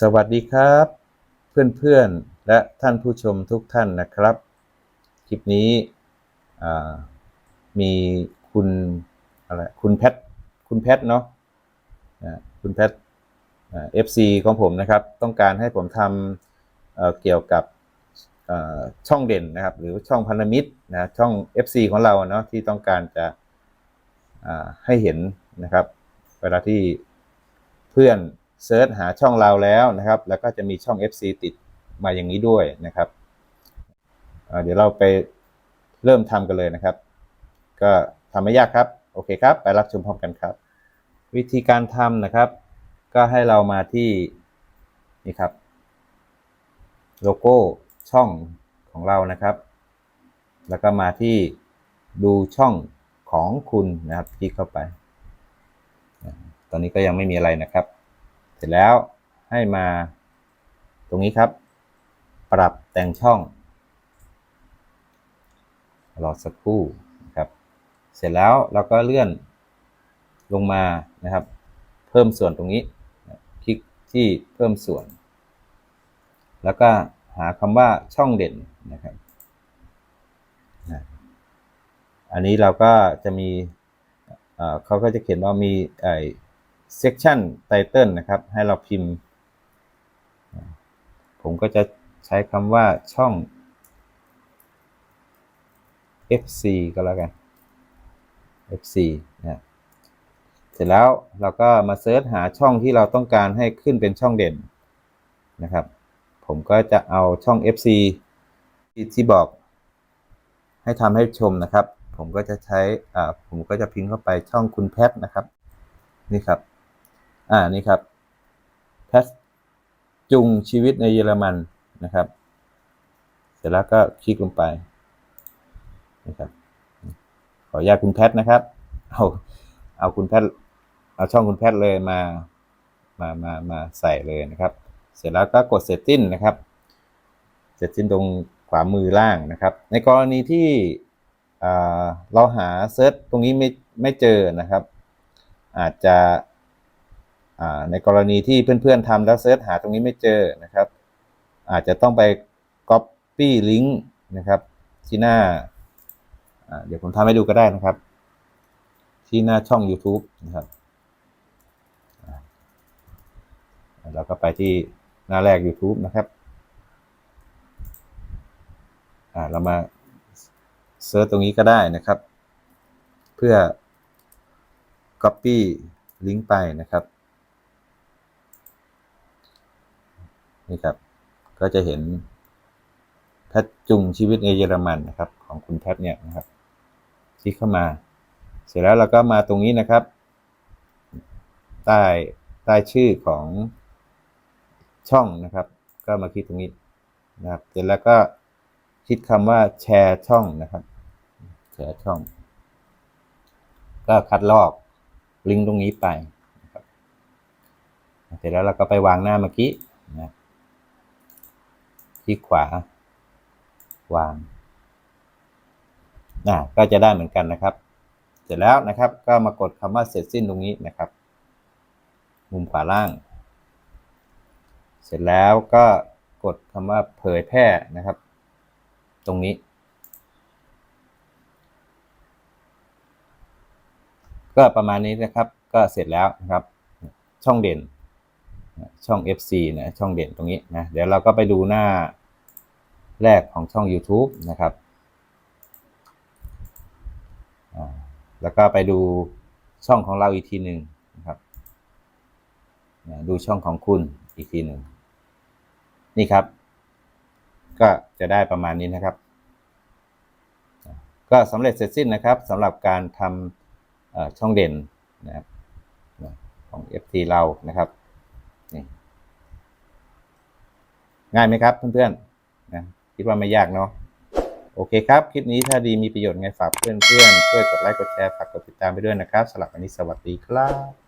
สวัสดีครับ เพื่อนๆ และท่านผู้ชมทุกท่านนะครับ คลิปนี้มีคุณอะไรคุณแพทคุณแพทเนาะคุณแพทเอฟซีของผมนะครับ ต้องการให้ผมทำเเกี่ยวกับช่องเด่นนะครับ หรือช่องพันธมิตรนะช่อง FC ของเราเนาะที่ต้องการจะให้เห็นนะครับ เวลาที่เพื่อน เซิร์ชหาช่องเราแล้วนะครับ แล้วก็จะมีช่อง FC ติดมาอย่างนี้ด้วยนะครับเดี๋ยวเราไปเริ่มทำกันเลยนะครับ ก็ทำไม่ยากครับ โอเคครับ ไปรับชมพร้อมกันครับ วิธีการทำนะครับ ก็ให้เรามาที่นี่ครับ โลโก้ช่องของเรานะครับ แล้วก็มาที่ดูช่องของคุณนะครับคลิกเข้าไป ตอนนี้ก็ยังไม่มีอะไรนะครับ ร็จแล้วให้มาตรงนี้ครับ ปรับแต่งช่องรอสักครู่นะครับ เสร็จแล้วเราก็เลื่อนลงมานะครับ เพิ่มส่วนตรงนี้ คลิกที่เพิ่มส่วน แล้วก็หาคำว่าช่องเด่นนะครับอันนี้เราก็จะมีเขาก็จะเขียนว่ามีไอ section title นะครับ ให้เราพิมพ์ ผมก็จะใช้คำว่าช่อง FC ก็แล้วกัน FC นะเสร็จแล้วเราก็มาเซิร์ชหาช่องที่เราต้องการให้ขึ้นเป็นช่องเด่นนะครับ ผมก็จะเอาช่อง FC ที่ที่บอก ให้ทำให้ชมนะครับ ผมก็จะใช้ผมก็จะพิมพ์เข้าไปช่องคุณแพทนะครับ นี่ครับ อ่านี่ครับแพทจุงชีวิตในเยอรมันนะครับ เสร็จแล้วก็คลิกลงไปนะครับขออนุญาตคุณแพทนะครับ เอาเอาคุณแพทเอาช่องคุณแพทเลยมามามามาใส่เลยนะครับ เสร็จแล้วก็กดเซตติ้งนะครับเซตติ้งตรงขวามือล่างนะครับ ในกรณีที่เราหาเซิร์ชตรงนี้ไม่ไม่เจอนะครับ อาจจะ ในกรณีที่เพื่อนๆทำแล้วเซิร์ชหาตรงนี้ไม่เจอนะครับ อาจจะต้องไป copy link นะครับที่หน้าเดี๋ยวผมทำให้ดูก็ได้นะครับ ที่หน้าช่อง YouTube นะครับอ่าแล้วก็ไปที่หน้าแรก YouTube นะครับเรามาเซิร์ชตรงนี้ก็ได้นะครับ เพื่อ copy ลิงก์ไปนะครับ นี่ครับ ก็จะเห็นแพทจุงชีวิตในเยอรมันนะครับ ของคุณแพทเนี่ยนะครับคลิกเข้ามา เสร็จแล้วเราก็มาตรงนี้นะครับ ใต้ใต้ชื่อของช่องนะครับ ก็มาคลิกตรงนี้นะครับ เสร็จแล้วก็คลิกคำว่าแชร์ช่องนะครับ แชร์ช่อง ก็คัดลอกลิงก์ตรงนี้ไปนะครับเสร็จแล้วเราก็ไปวางหน้าเมื่อกี้นะ คลิกขวา วางนะก็จะได้เหมือนกันนะครับ เสร็จแล้วนะครับก็มากดคำว่าเสร็จสิ้นตรงนี้นะครับ มุมขวาล่าง เสร็จแล้วก็กดคำว่าเผยแพร่นะครับ ตรงนี้ ก็ประมาณนี้นะครับ ก็เสร็จแล้วนะครับ ช่องเด่น ช่อง FC นะช่องเด่นตรงนี้นะเดี๋ยวเราก็ไปดูหน้าแรกของช่อง YouTube นะครับ แล้วก็ไปดูช่องของเราอีกทีหนึ่งนะครับ ดูช่องของคุณอีกทีหนึ่ง นี่ครับ ก็จะได้ประมาณนี้นะครับ ก็สำเร็จเสร็จสิ้นนะครับสำหรับการทำช่องเด่นนะครับของ FT เรานะครับนี่ ง่ายไหมครับเพื่อนๆนะคิดว่าไม่ยากเนาะโอเคครับ คลิปนี้ถ้าดีมีประโยชน์ไงฝากเพื่อนๆช่วยกดไลค์กดแชร์ฝากกดติดตามไปด้วยนะครับสำหรับวันนี้สวัสดีครับ